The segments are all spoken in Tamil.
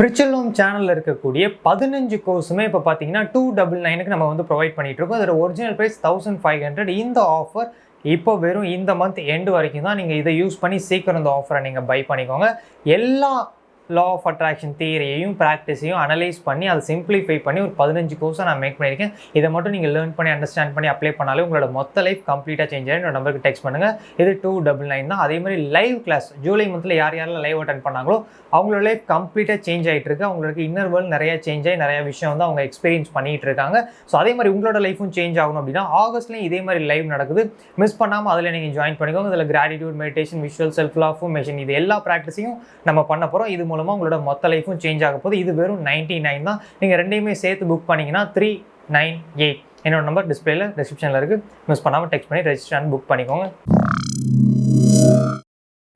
ஸ்பிரிச்சுவல் ஹோம் சேனலில் இருக்கக்கூடிய பதினஞ்சு கோர்ஸுமே இப்போ பார்த்தீங்கன்னா டூ டபுள் நைனுக்கு நம்ம வந்து ப்ரொவைட் பண்ணிகிட்டு இருக்கோம். அதோட original price thousand five hundred இந்த ஆஃபர் இப்போ வெறும் இந்த மந்த் எண்டு வரைக்கும் தான் நீங்கள் இதை யூஸ் பண்ணி சீக்கிரம் இந்த ஆஃபரை நீங்கள் பை பண்ணிக்கோங்க. எல்லா லா ஆஃப் அட்ராக்ஷன் தியரியையும் ப்ராக்டிஸையும் அனலைஸ் பண்ணி அதை சிம்பிளிஃபை பண்ணி ஒரு பதினஞ்சு கோர்ஸை நான் மேக் பண்ணியிருக்கேன். இதை மட்டும் நீங்கள் லேர்ன் பண்ணி அண்டர்ஸ்டாண்ட் பண்ணி அப்ளை பண்ணாலே உங்களோட மொத்த லைஃப் கம்ப்ளீட்டாக சேஞ்ச் ஆகிடும் நம்பருக்கு டெக்ஸ்ட் பண்ணுங்கள் இது டூ டபுள் நைன் தான். அதே மாதிரி லைவ் கிளாஸ் ஜூலை மந்தில் யார் யாரெல்லாம் லைவ் அட்டன் பண்ணாங்களோ அவங்களோட லைஃப் கம்ப்ளீட்டாக சேஞ்ச் ஆகிட்டு இருக்கு. அவங்களுக்கு இன்னர் வேர்ல்டு நிறையா சேஞ்ச் ஆகி நிறையா விஷயம் வந்து அவங்க எக்ஸ்பீரியன்ஸ் பண்ணிகிட்டு இருக்காங்க. ஸோ அதே மாதிரி உங்களோட லைஃபும் சேஞ்ச் ஆகணும் அப்படின்னா ஆகஸ்ட்லேயும் இதே மாதிரி லைவ் நடக்குது. மிஸ் பண்ணாமல் அதில் நீங்கள் ஜாயின் பண்ணிக்கோங்க. இதில் gratitude meditation visual self affirmation இது எல்லா ப்ராக்டிஸையும் நம்ம பண்ண போகிறோம் இது மூலம் மூலமாக உங்களோட மொத்த லைஃபும் சேஞ்ச் ஆக போகுது. இது வெறும் நைன்டி நைன் தான். நீங்கள் ரெண்டையுமே சேர்த்து புக் பண்ணிங்கன்னா த்ரீ நைன் எயிட் என்னோட நம்பர் டிஸ்பிளேல டிஸ்கிரிப்ஷனில் இருக்குது மிஸ் பண்ணாமல் டெக்ஸ்ட் பண்ணி ரெஜிஸ்டர் புக் பண்ணிக்கோங்க.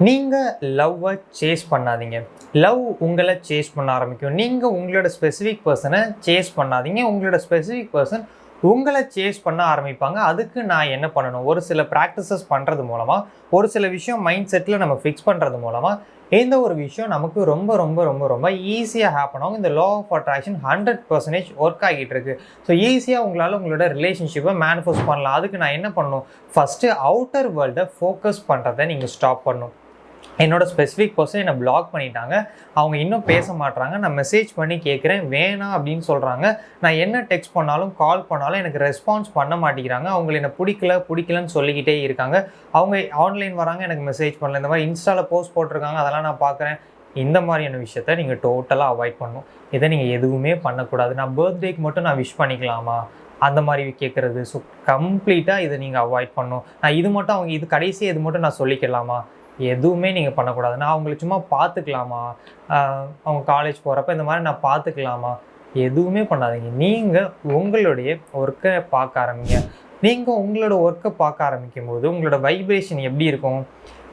நீங்கள் லவ்வை சேஸ் பண்ணாதீங்க. லவ் உங்களை சேஸ் பண்ண ஆரம்பிக்கும். நீங்கள் உங்களோட ஸ்பெசிஃபிக் பர்சனை சேஸ் பண்ணாதீங்க. உங்களோட ஸ்பெசிஃபிக் பர்சன் உங்களை சேஸ் பண்ண ஆரம்பிப்பாங்க. அதுக்கு நான் என்ன பண்ணணும்? ஒரு சில ப்ராக்டிசஸ் பண்ணுறது மூலமாக ஒரு சில விஷயம் மைண்ட் செட்டில் நம்ம ஃபிக்ஸ் பண்ணுறது மூலமாக இந்த ஒரு விஷயம் நமக்கு ரொம்ப ரொம்ப ரொம்ப ரொம்ப ஈஸியாக ஹேப்பன் ஆகும். இந்த law of attraction hundred percentage work ஆகிட்டு இருக்கு. ஸோ ஈஸியாக உங்களால் உங்களோட ரிலேஷன்ஷிப்பை மேனிஃபெஸ்ட் பண்ணலாம். அதுக்கு நான் என்ன பண்ணணும்? ஃபஸ்ட்டு அவுட்டர் வேர்ல்டை ஃபோக்கஸ் பண்ணுறதை நீங்கள் ஸ்டாப் பண்ணணும். என்னோட ஸ்பெசிஃபிக் பர்சன் என்னை பிளாக் பண்ணிட்டாங்க. அவங்க இன்னும் பேச மாட்றாங்க. நான் மெசேஜ் பண்ணி கேட்குறேன் வேணாம் அப்படின்னு சொல்கிறாங்க நான் என்ன டெக்ஸ்ட் பண்ணாலும் கால் பண்ணாலும் எனக்கு ரெஸ்பான்ஸ் பண்ண மாட்டேங்கிறாங்க. அவங்களை என்ன பிடிக்கல பிடிக்கலன்னு சொல்லிக்கிட்டே இருக்காங்க. அவங்க ஆன்லைன் வராங்க எனக்கு மெசேஜ் பண்ணல. இந்த மாதிரி இன்ஸ்டாவில் போஸ்ட் போட்டிருக்காங்க அதெல்லாம் நான் பார்க்குறேன் இந்த மாதிரியான விஷயத்த நீங்கள் டோட்டலாக அவாய்ட் பண்ணணும். இதை நீங்கள் எதுவுமே பண்ணக்கூடாது. நான் பர்த்டேக்கு மட்டும் நான் விஷ் பண்ணிக்கலாமா? அந்த மாதிரி கேட்குறது ஸோ கம்ப்ளீட்டாக இதை நீங்கள் அவாய்ட் பண்ணணும். நான் இது மட்டும் அவங்க இது கடைசி இது மட்டும் நான் சொல்லிக்கலாமா? எதுவுமே நீங்கள் பண்ணக்கூடாது. நான் அவங்களை சும்மா பார்த்துக்கலாமா? அவங்க காலேஜ் போகிறப்ப இந்த மாதிரி நான் பார்த்துக்கலாமா? எதுவுமே பண்ணாதீங்க. நீங்கள் உங்களுடைய ஒர்க்கை பார்க்க ஆரம்பிங்க. நீங்கள் உங்களோட ஒர்க்கை பார்க்க ஆரம்பிக்கும் போது உங்களோட வைப்ரேஷன் எப்படி இருக்கும்?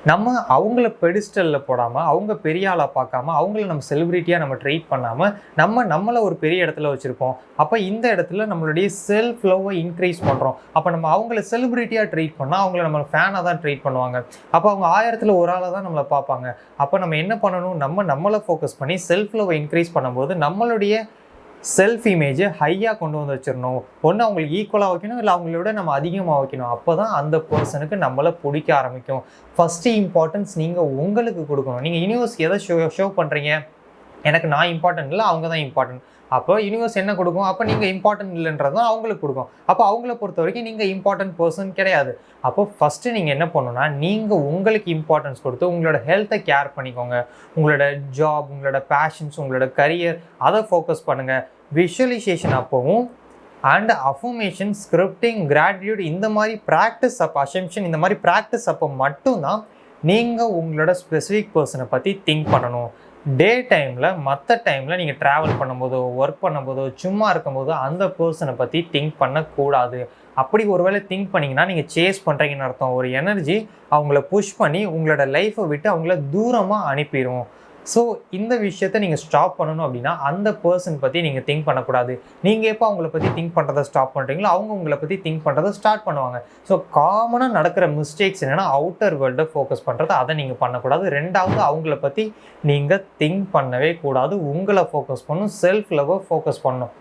நம்ம அவங்கள பெடிஸ்டலில் போடாமல் அவங்க பெரிய ஆளாக பார்க்காம அவங்கள நம்ம செலிப்ரிட்டியாக நம்ம ட்ரீட் பண்ணாமல் நம்ம நம்மளை ஒரு பெரிய இடத்துல வச்சுருப்போம். அப்போ இந்த இடத்துல நம்மளுடைய செல்ஃப் லவ்வை இன்க்ரீஸ் பண்ணுறோம் அப்போ நம்ம அவங்கள செலிப்ரிட்டியாக ட்ரீட் பண்ணால் அவங்கள நம்ம ஃபேனாக தான் ட்ரீட் பண்ணுவாங்க. அப்போ அவங்க ஆயிரத்தில் ஒரு ஆளாக தான் நம்மளை பார்ப்பாங்க. அப்போ நம்ம என்ன பண்ணணும்? நம்ம நம்மளை ஃபோக்கஸ் பண்ணி செல்ஃப் லவ்வை இன்க்ரீஸ் பண்ணும்போது நம்மளுடைய செல்ஃப் இமேஜை ஹையாக கொண்டு வந்து வச்சிடணும். ஒன்று அவங்களுக்கு ஈக்குவலாக வைக்கணும் இல்லை அவங்களோட நம்ம அதிகமாக வைக்கணும். அப்போ தான் அந்த பர்சனுக்கு நம்மளை பிடிக்க ஆரம்பிக்கும். ஃபஸ்ட்டு இம்பார்ட்டன்ஸ் நீங்கள் உங்களுக்கு கொடுக்கணும். நீங்கள் யூனிவர்ஸ் எதை ஷோ ஷோ பண்ணுறீங்க எனக்கு நான் இம்பார்ட்டன்ட் இல்லை அவங்க தான் இம்பார்ட்டன்ட் அப்போ யூனிவர்ஸ் என்ன கொடுக்கும்? அப்போ நீங்கள் இம்பார்ட்டன்ட் இல்லைன்றது தான் அவங்களுக்கு கொடுக்கும். அப்போ அவங்கள பொறுத்த வரைக்கும் நீங்கள் இம்பார்ட்டன்ட் பர்சன் கிடையாது. அப்போ ஃபஸ்ட்டு நீங்கள் என்ன பண்ணணும்னா நீங்கள் உங்களுக்கு இம்பார்ட்டன்ஸ் கொடுத்து உங்களோட ஹெல்த்தை கேர் பண்ணிக்கோங்க. உங்களோட ஜாப் உங்களோட பேஷன்ஸ் உங்களோட கரியர் அதை ஃபோக்கஸ் பண்ணுங்கள் விஷுவலைசேஷன் அப்போவும் அண்ட் அஃபர்மேஷன் ஸ்கிரிப்டிங் கிராட்டிடியூட் இந்த மாதிரி ப்ராக்டிஸ் அப்போ அசம்ஷன் இந்த மாதிரி ப்ராக்டிஸ் அப்போ மட்டும்தான் நீங்கள் உங்களோட ஸ்பெசிஃபிக் பர்சனை பற்றி திங்க் பண்ணணும். டே டைமில் மற்ற டைமில் நீங்கள் ட்ராவல் பண்ணும்போதோ ஒர்க் பண்ணும்போதோ சும்மா இருக்கும்போதோ அந்த பர்சனை பற்றி திங்க் பண்ணக்கூடாது. அப்படி ஒருவேளை திங்க் பண்ணிங்கன்னா நீங்கள் சேஸ் பண்ணுறீங்கன்னு அர்த்தம். ஒரு எனர்ஜி அவங்கள புஷ் பண்ணி உங்களோட லைஃப்பை விட்டு அவங்கள தூரமாக அனுப்பிடும் ஸோ இந்த விஷயத்த நீங்கள் ஸ்டாப் பண்ணணும் அப்படின்னா அந்த பர்சன் பற்றி நீங்கள் திங்க் பண்ணக்கூடாது. நீங்கள் எப்போ அவங்கள பற்றி திங்க் பண்ணுறதை ஸ்டாப் பண்ணுறீங்களோ அவங்க உங்களை பற்றி திங்க் பண்ணுறதை ஸ்டார்ட் பண்ணுவாங்க. ஸோ காமனாக நடக்கிற மிஸ்டேக்ஸ் என்னென்னா அவுட்டர் வேர்ல்டை ஃபோக்கஸ் பண்ணுறது அதை நீங்கள் பண்ணக்கூடாது. ரெண்டாவது அவங்கள பற்றி நீங்கள் திங்க் பண்ணவே கூடாது. உங்களை ஃபோக்கஸ் பண்ணணும் செல்ஃப் லவ்வை ஃபோக்கஸ் பண்ணணும்.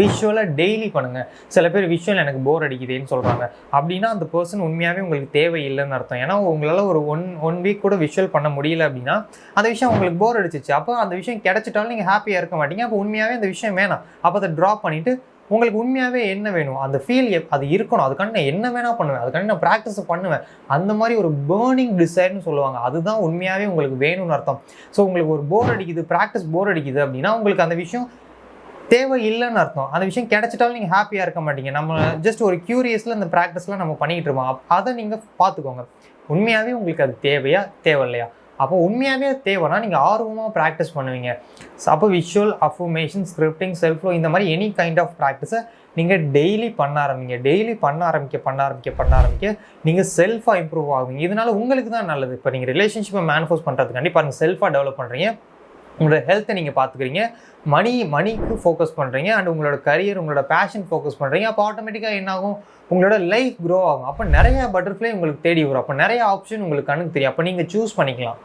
விஷுவலாக டெய்லி பண்ணுங்கள் சில பேர் விஷுவல் எனக்கு போர் அடிக்குதுன்னு சொல்கிறாங்க அப்படின்னா அந்த பர்சன் உண்மையாகவே உங்களுக்கு தேவையில்லைன்னு அர்த்தம். ஏன்னா உங்களால் ஒரு ஒன் ஒன் வீக் கூட விஷுவல் பண்ண முடியல அப்படின்னா அந்த விஷயம் உங்களுக்கு போர் அடிச்சிச்சு. அப்போ அந்த விஷயம் கிடச்சிட்டாலும் நீங்கள் ஹாப்பியாக இருக்க மாட்டீங்க. அப்போ உண்மையாகவே அந்த விஷயம் வேணாம். அப்போ அதை ட்ராப் பண்ணிவிட்டு உங்களுக்கு உண்மையாகவே என்ன வேணும்? அந்த ஃபீல் அது இருக்கணும். அதுக்காண்டி நான் என்ன வேணால் பண்ணுவேன். அதுக்காண்டி நான் ப்ராக்டிஸ் பண்ணுவேன். அந்த மாதிரி ஒரு பேர்னிங் டிசைர்னு சொல்லுவாங்க. அதுதான் உண்மையாகவே உங்களுக்கு வேணும்னு அர்த்தம். ஸோ உங்களுக்கு ஒரு போர் அடிக்குது ப்ராக்டிஸ் போர் அடிக்குது அப்படின்னா உங்களுக்கு அந்த விஷயம் தேவை இல்லைன்னு அர்த்தம். அந்த விஷயம் கிடைச்சிட்டாலும் நீங்கள் ஹாப்பியாக இருக்க மாட்டீங்க. நம்ம ஜஸ்ட் ஒரு க்யூரியஸில் அந்த ப்ராக்டிஸ்லாம் நம்ம பண்ணிக்கிட்டு இருக்கோம். அதை நீங்கள் பார்த்துக்கோங்க. உண்மையாகவே உங்களுக்கு அது தேவையா தேவையில்லையா? அப்போ உண்மையாகவே அது தேவைன்னா நீங்கள் ஆர்வமாக ப்ராக்டிஸ் பண்ணுவீங்க. அப்போ விஷுவல் அஃபர்மேஷன் ஸ்கிரிப்டிங் செல்ஃப்லோ இந்த மாதிரி எனி கைண்ட் ஆஃப் ப்ராக்டிஸை நீங்கள் டெய்லி பண்ண ஆரம்பிங்க. டெய்லி பண்ண ஆரம்பிக்க பண்ண ஆரம்பிக்க பண்ண ஆரம்பிக்க நீங்கள் செல்ஃபாக இம்ப்ரூவ் ஆகுவீங்க. இதனால உங்களுக்கு தான் நல்லது. இப்போ நீங்கள் ரிலேஷன்ஷிப்பை மேனிஃபோஸ் பண்ணுறதுக்காண்டி பாருங்கள் செல்ஃபாக டெவலப் பண்ணுறீங்க உங்களோட ஹெல்த்தை நீங்கள் பார்த்துக்கிறீங்க மணி மணிக்கு ஃபோக்கஸ் பண்ணுறீங்க அண்ட் உங்களோட கரியர் உங்களோட பேஷன் ஃபோக்கஸ் பண்ணுறீங்க அப்போ ஆட்டோமேட்டிக்காக என்ன ஆகும்? உங்களோட லைஃப் க்ரோ ஆகும். அப்போ நிறைய பட்டர்ஃப்ளை உங்களுக்கு தேடி வரும். அப்போ நிறைய ஆப்ஷன் உங்களுக்கு கண்ணுக்கு தெரியும். அப்போ நீங்கள் சூஸ் பண்ணிக்கலாம்.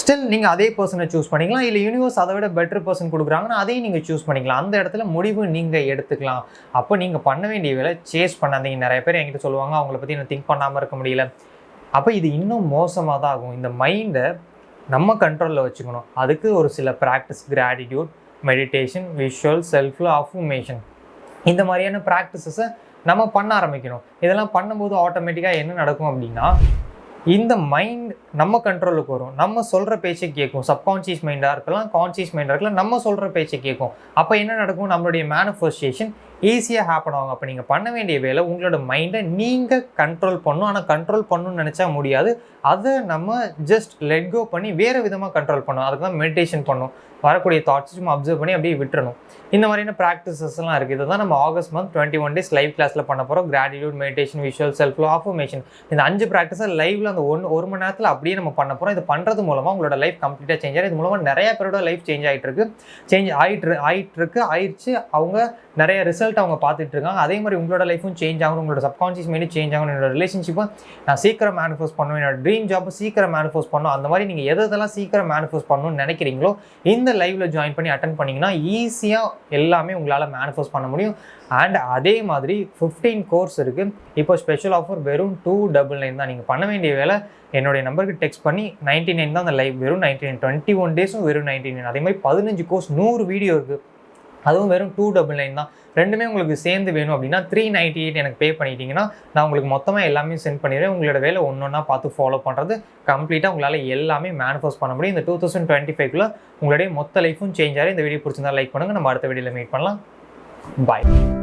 ஸ்டில் நீங்கள் அதே பர்சனை சூஸ் பண்ணிக்கலாம். இல்லை யூனிவர்ஸ் அதை விட பெட்டர் பர்சன் கொடுக்குறாங்கன்னா அதையும் நீங்கள் சூஸ் பண்ணிக்கலாம். அந்த இடத்துல முடிவு நீங்கள் எடுத்துக்கலாம். அப்போ நீங்கள் பண்ண வேண்டிய வேலை சேஸ் பண்ணாதீங்க. நிறைய பேர் என்கிட்ட சொல்லுவாங்க அவங்கள பற்றி நான் திங்க் பண்ணாமல் இருக்க முடியல. அப்போ இது இன்னும் மோசமாக தான் ஆகும். இந்த மைண்டை நம்ம கண்ட்ரோலில் வச்சுக்கணும். அதுக்கு ஒரு சில practice gratitude meditation visual self affirmation இந்த மாதிரியான ப்ராக்டிசஸை நம்ம பண்ண ஆரம்பிக்கணும். இதெல்லாம் பண்ணும்போது ஆட்டோமேட்டிக்காக என்ன நடக்கும் அப்படின்னா இந்த மைண்ட் நம்ம கண்ட்ரோலுக்கு வரும். நம்ம சொல்கிற பேச்சை கேட்கும். சப்கான்ஷியஸ் மைண்டாக இருக்கலாம் கான்ஷியஸ் மைண்டாக இருக்கலாம் நம்ம சொல்கிற பேச்சை கேட்கும். அப்போ என்ன நடக்கும்? நம்மளுடைய மேனிஃபெஸ்டேஷன் ஈஸியாக ஹேப்பன் ஆகும். அப்போ நீங்கள் பண்ண வேண்டிய வேலை உங்களோட மைண்டை நீங்கள் கண்ட்ரோல் பண்ணும் ஆனால் கண்ட்ரோல் பண்ணணும்னு நினச்சா முடியாது. அதை நம்ம ஜஸ்ட் லெட் கோ பண்ணி வேறு விதமாக கண்ட்ரோல் பண்ணணும். அதுக்கு தான் மெடிடேஷன் பண்ணும் வரக்கூடிய தாட்ஸ் சும்மா அப்சர்வ் பண்ணி அப்படியே விட்டுறணும். இந்த மாதிரியான ப்ராக்டிசஸ்லாம் இருக்குது இதை தான் நம்ம August month twenty one days live கிளாஸில் பண்ண போகிறோம் gratitude meditation visual self affirmation இந்த அஞ்சு ப்ராக்டிஸை லைவில் அந்த ஒன்று ஒரு மணி நேரத்தில் அப்படியே நம்ம பண்ண போகிறோம் இது பண்ணுறது மூலமாக உங்களோட லைஃப் கம்ப்ளீட்டாக சேஞ்ச் ஆகிடும் இது மூலமாக நிறைய பேரோட லைஃப் சேஞ்ச் ஆகிட்டு இருக்கு. சேஞ்ச் ஆகிட்டு ஆகிட்டு இருக்கு. ஆயிடுச்சு. அவங்க நிறைய ரிசல்ட் அவங்க பார்த்துட்டு இருக்காங்க. அதே மாதிரி உங்களோட லைஃபும் சேஞ்ச் ஆகணும் உங்களோட சப்கான்ஷியஸ் மைண்டும் சேஞ்ச் ஆகணும் என்னோட ரிலேஷன்ஷிப்பை நான் சீக்கிரம் மேனிஃபோஸ் பண்ணுவேன். என்னோட ட்ரீம் ஜாப்பை சீக்கிரம் மேனிஃபோஸ் பண்ணணும் அந்த மாதிரி நீங்கள் எது எதெல்லாம் சீக்கிரம் மேனிஃபோஸ் பண்ணணும்னு நினைக்கிறீங்களோ இந்த லைவ்ல ஜாயின் பண்ணி அட்டன் பண்ணிங்கன்னா ஈஸியாக எல்லாமே உங்களால் மேனிஃபோஸ் பண்ண முடியும். அண்ட் அதே மாதிரி ஃபிஃப்டீன் கோர்ஸ் இருக்குது இப்போ ஸ்பெஷல் ஆஃபர் வெறும் டூ டபுள் நைன் தான். நீங்கள் பண்ண வேண்டிய வேலை என்னுடைய நம்பருக்கு டெக்ஸ்ட் பண்ணி நைன்டி நைன் தான் அந்த லைவ் வெறும் நைன்டி நைன் டுவெண்ட்டி ஒன் டேஸும் வெறும் நைன்டி நைன் அதே மாதிரி பதினஞ்சு கோர்ஸ் நூறு வீடியோ இருக்குது அதுவும் வெறும் டூ டபுள் நைன் தான். ரெண்டுமே உங்களுக்கு சேர்ந்து வேணும் அப்படின்னா த்ரீ நைன்ட்டி எயிட் எனக்கு பே பண்ணிட்டீங்கன்னா நான் உங்களுக்கு மொத்தமாக எல்லாமே சென்ட் பண்ணிடுறேன். உங்களோட வேலை ஒன்று ஒன்றா பார்த்து ஃபாலோ பண்ணுறது கம்ப்ளீட்டாக உங்களால் எல்லாமே மேனிஃபோஸ் பண்ண முடியும். இந்த டூ தௌசண்ட் டுவெண்ட்டி ஃபைவ்க்குள்ள உங்களுடைய மொத்த லைஃபும் சேஞ்ச் ஆகி இந்த வீடியோ பிடிச்சிருந்தா லைக் பண்ணுங்கள் நம்ம அடுத்த வீடியோவில் மீட் பண்ணலாம். பாய்